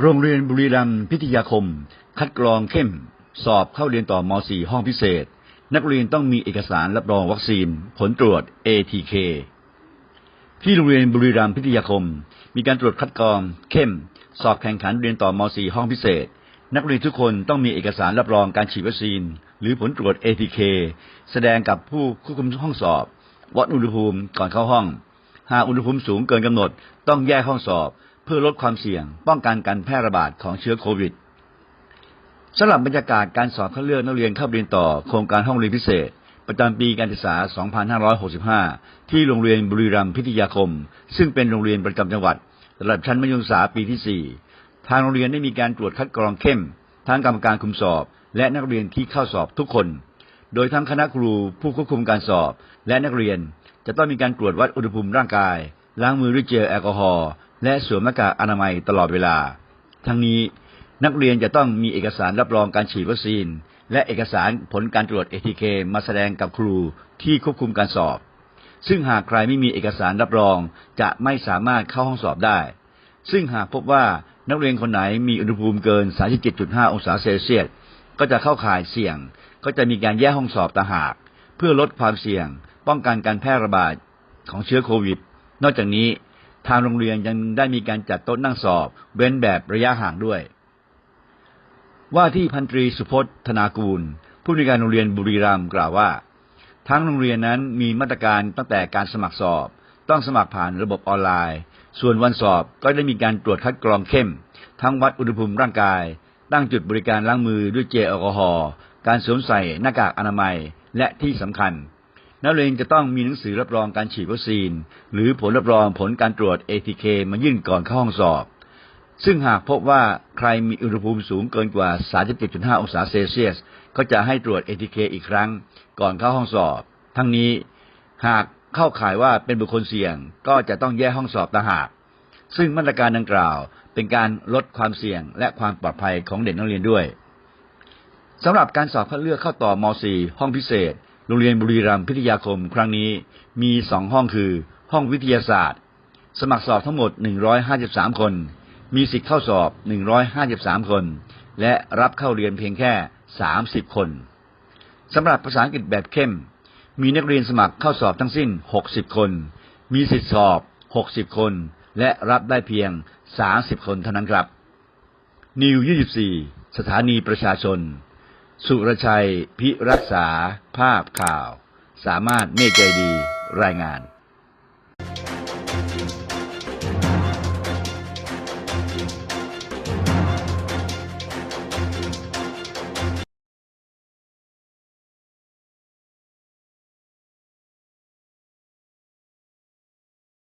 โรงเรียนบุรีรัมย์พิทยาคม คัดกรองเข้ม สอบเข้าเรียนต่อม .4 ห้องพิเศษ นักเรียนต้องมีเอกสารรับรองวัคซีน ผลตรวจ ATK ที่โรงเรียนบุรีรัมย์พิทยาคม มีการตรวจคัดกรองเข้ม สอบแข่งขันเรียนต่อม .4 ห้องพิเศษ นักเรียนทุกคนต้องมีเอกสารรับรองการฉีดวัคซีน หรือผลตรวจ ATK แสดงกับผู้ควบคุมห้องสอบ วัดอุณหภูมิก่อนเข้าห้อง หากอุณหภูมิสูงเกินกำหนด ต้องแยกห้องสอบ เพื่อลดความเสี่ยง ป้องกันการแพร่ระบาดของเชื้อโควิดสำหรับบรรยากาศการสอบคัดเลือกนักเรียนเข้าเรียนต่อโครงการห้องเรียนพิเศษ ประจำปีการศึกษา 2565 ที่โรงเรียนบุรีรัมย์พิทยาคม ซึ่งเป็นโรงเรียนประจำจังหวัดระดับชั้นมัธยมศึกษาปีที่ 4 ทางโรงเรียนได้มีการตรวจคัดกรองเข้ม ทั้งกรรมการคุมสอบ และนักเรียนที่เข้าสอบทุกคน โดยทั้งคณะครูผู้ควบคุมการสอบ และนักเรียนจะต้องมีการตรวจวัดอุณหภูมิร่างกาย ล้างมือด้วยเจลแอลกอฮอล์ และสวมหน้ากากอนามัยตลอดเวลา ทั้งนี้นักเรียนจะต้องมีเอกสารรับรองการฉีดวัคซีน และเอกสารผลการตรวจ ATK มาแสดงกับครูที่ควบคุมการสอบ ซึ่งหากใครไม่มีเอกสารรับรองจะไม่สามารถเข้าห้องสอบได้ ซึ่งหากพบว่านักเรียนคนไหนมีอุณหภูมิเกิน 37.5 องศาเซลเซียส ก็จะเข้าข่ายเสี่ยง ก็จะมีการแยกห้องสอบต่างหาก เพื่อลดความเสี่ยง ป้องกันการแพร่ระบาดของเชื้อโควิด นอกจากนี้ ทางโรงเรียนยังได้มีการจัดโต๊ะนั่งสอบ เว้นแบบระยะห่างด้วย ว่าที่พันตรีสุพจน์ธนากูล ผู้ในการโรงเรียนบุรีรัมย์กล่าวว่า ทั้งโรงเรียนนั้นมีมาตรการตั้งแต่การสมัครสอบ ต้องสมัครผ่านระบบออนไลน์ ส่วนวันสอบก็ได้มีการตรวจคัดกรองเข้ม ทั้งวัดอุณหภูมิร่างกาย ตั้งจุดบริการล้างมือด้วยเจลแอลกอฮอล์การสวมใส่หน้ากากอนามัยและที่สำคัญ นักเรียนจะต้องมีหนังสือรับรองการฉีดวัคซีน หรือผลรับรองผลการตรวจ ATK มายื่นก่อนเข้าห้องสอบ ซึ่งหากพบว่าใครมีอุณหภูมิสูงเกินกว่า 37.5 องศาเซลเซียส ก็จะให้ตรวจ ATK อีกครั้ง ก่อนเข้าห้องสอบ ทั้งนี้หากเข้าข่ายว่าเป็นบุคคลเสี่ยง ก็จะต้องแยกห้องสอบต่างหาก ซึ่งมาตรการดังกล่าวเป็นการลดความเสี่ยงและความปลอดภัยของเด็กนักเรียนด้วยสำหรับการสอบคัดเลือกเข้าต่อม .4 ห้องพิเศษ รงเรียนบุรีรัมย์พิทยาคมครั้งนี้มีสองห้องคือ ห้องวิทยาศาสตร์ สมัครสอบทั้งหมด 153 คน มีสิทธิ์เข้าสอบ 153 คน และรับเข้าเรียนเพียงแค่ 30 คนสำหรับภาษาอังกฤษแบบเข้ม มีนักเรียนสมัครเข้าสอบทั้งสิ้น 60 คน มีสิทธิ์สอบ 60 คน และรับได้เพียง 30 คนเท่านั้นครับนิว24 สถานีประชาชน สุรชัย พิรักษา ภาพข่าว สามารถเมฆใจดี รายงาน